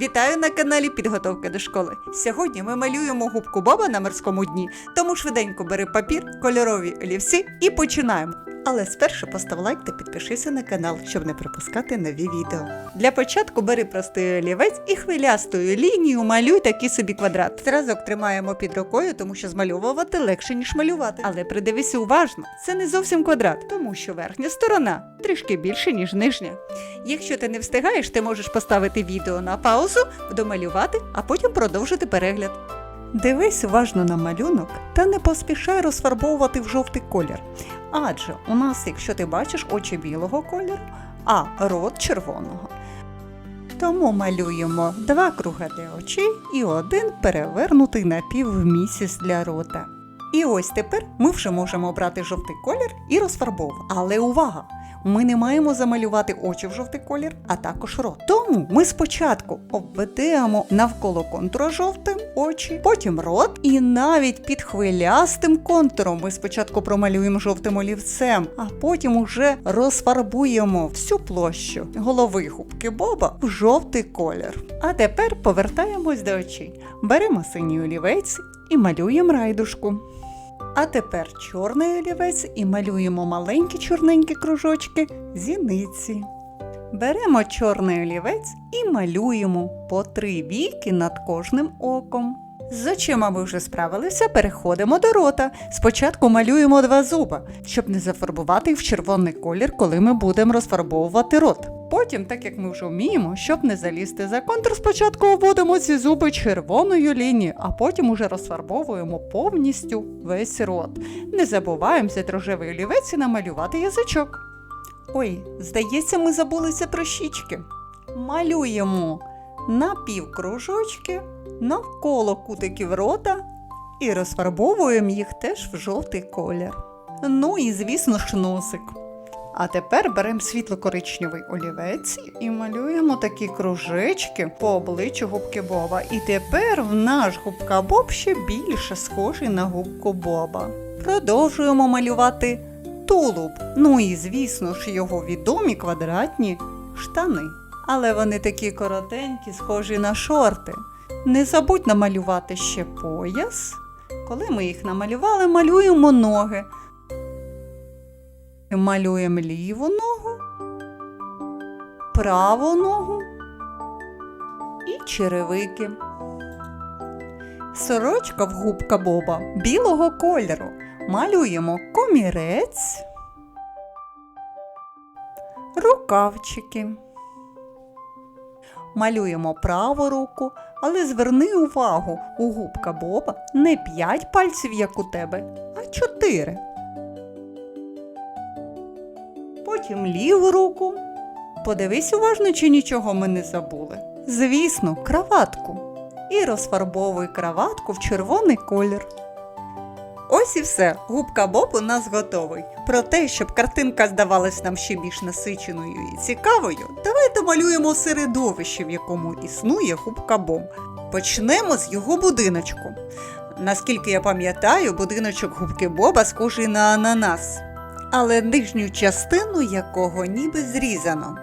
Вітаю на каналі Підготовка до школи. Сьогодні ми малюємо губку Боба на морському дні, тому швиденько бери папір, кольорові олівці і починаємо. Але спершу постав лайк та підпишися на канал, щоб не пропускати нові відео. Для початку бери простий олівець і хвилястою лінією малюй такий собі квадрат. Зразок тримаємо під рукою, тому що змальовувати легше, ніж малювати. Але придивися уважно, це не зовсім квадрат, тому що верхня сторона трішки більше, ніж нижня. Якщо ти не встигаєш, ти можеш поставити відео на паузу, домалювати, а потім продовжити перегляд. Дивись уважно на малюнок та не поспішай розфарбовувати в жовтий колір. Адже у нас, якщо ти бачиш очі білого кольору, а рот червоного. Тому малюємо два круга для очей і один перевернутий напівмісяць для рота. І ось тепер ми вже можемо обрати жовтий колір і розфарбовувати. Але увага! Ми не маємо замалювати очі в жовтий колір, а також рот. Тому ми спочатку обведемо навколо контура жовтим очі, потім рот, і навіть під хвилястим контуром ми спочатку промалюємо жовтим олівцем, а потім уже розфарбуємо всю площу голови губки Боба в жовтий колір. А тепер повертаємось до очей. Беремо синій олівець і малюємо райдушку. А тепер чорний олівець і малюємо маленькі чорненькі кружочки зіниці. Беремо чорний олівець і малюємо по три віки над кожним оком. З очима ми вже справилися, переходимо до рота. Спочатку малюємо два зуба, щоб не зафарбувати їх в червоний колір, коли ми будемо розфарбовувати рот. Потім, так як ми вже вміємо, щоб не залізти за контур, спочатку обводимо ці зуби червоною лінією, а потім уже розфарбовуємо повністю весь рот. Не забуваємо взяти рожевий олівець намалювати язичок. Ой, здається, ми забулися про щічки. Малюємо напівкружочки навколо кутиків рота і розфарбовуємо їх теж в жовтий колір. Ну і, звісно ж, носик. А тепер беремо світло-коричневий олівець і малюємо такі кружечки по обличчю губки Боба. І тепер в наш губка Боб ще більше схожий на губку Боба. Продовжуємо малювати тулуб. Ну і, звісно ж, його відомі квадратні штани. Але вони такі коротенькі, схожі на шорти. Не забудь намалювати ще пояс. Коли ми їх намалювали, малюємо ноги. Малюємо ліву ногу, праву ногу і черевики. Сорочка в губка Боба білого кольору. Малюємо комірець, рукавчики. Малюємо праву руку, але зверни увагу, у губка Боба не 5 пальців, як у тебе, а 4. Потім ліву руку. Подивись уважно, чи нічого ми не забули. Звісно, краватку. І розфарбовуй краватку в червоний колір. Ось і все. Губка Боб у нас готовий. Про те, щоб картинка здавалась нам ще більш насиченою і цікавою, давайте малюємо середовище, в якому існує губка Боб. Почнемо з його будиночку. Наскільки я пам'ятаю, будиночок губки Боба схожий на ананас, але нижню частину якого ніби зрізано.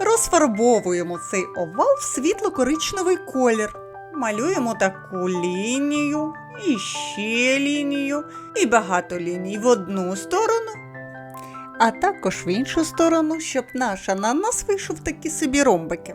Розфарбовуємо цей овал в світло-коричневий колір. Малюємо таку лінію, і ще лінію, і багато ліній в одну сторону, а також в іншу сторону, щоб наш ананас вийшов такі собі ромбики.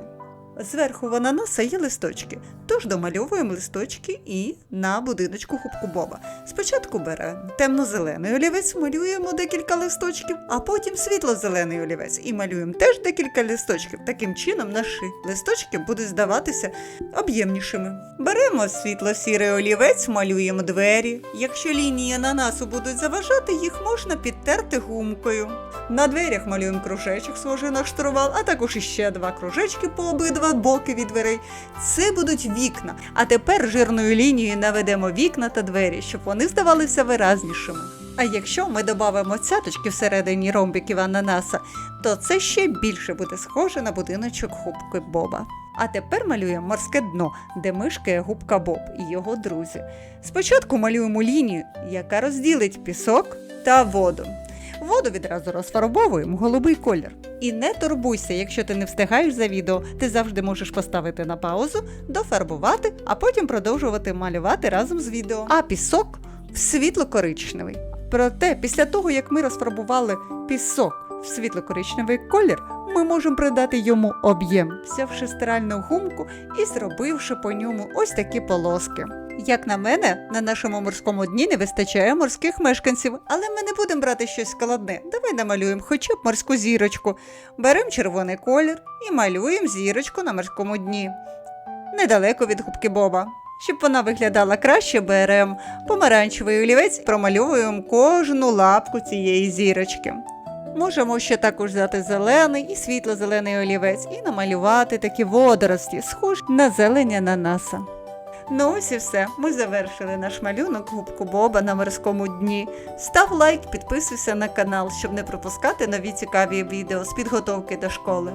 Зверху в ананаса є листочки, тож домальовуємо листочки і на будиночку губку Боба. Спочатку беремо темно-зелений олівець, малюємо декілька листочків, а потім світло-зелений олівець і малюємо теж декілька листочків. Таким чином наші листочки будуть здаватися об'ємнішими. Беремо світло-сірий олівець, малюємо двері. Якщо лінії ананасу будуть заважати, їх можна підтерти гумкою. На дверях малюємо кружечок, схожий на штурвал, а також іще два кружечки по обидва боки від дверей. Це будуть вікна. А тепер жирною лінією наведемо вікна та двері, щоб вони здавалися виразнішими. А якщо ми додамо цяточки всередині ромбиків ананаса, то це ще більше буде схоже на будиночок губки Боба. А тепер малюємо морське дно, де мешкає губка Боб і його друзі. Спочатку малюємо лінію, яка розділить пісок та воду. Воду відразу розфарбовуємо голубий колір. І не турбуйся, якщо ти не встигаєш за відео, ти завжди можеш поставити на паузу, дофарбувати, а потім продовжувати малювати разом з відео. А пісок світло-коричневий. Проте, після того, як ми розфарбували пісок в світло-коричневий колір, ми можемо придати йому об'єм, взявши стиральну гумку і зробивши по ньому ось такі полоски. Як на мене, на нашому морському дні не вистачає морських мешканців, але ми не будемо брати щось складне. Давай намалюємо хоча б морську зірочку. Беремо червоний колір і малюємо зірочку на морському дні. Недалеко від губки Боба. Щоб вона виглядала краще, беремо помаранчевий олівець, промальовуємо кожну лапку цієї зірочки. Можемо ще також взяти зелений і світло-зелений олівець і намалювати такі водорості, схожі на зелень ананаса. Ну ось і все. Ми завершили наш малюнок губку Боба на морському дні. Став лайк, підписуйся на канал, щоб не пропускати нові цікаві відео з підготовки до школи.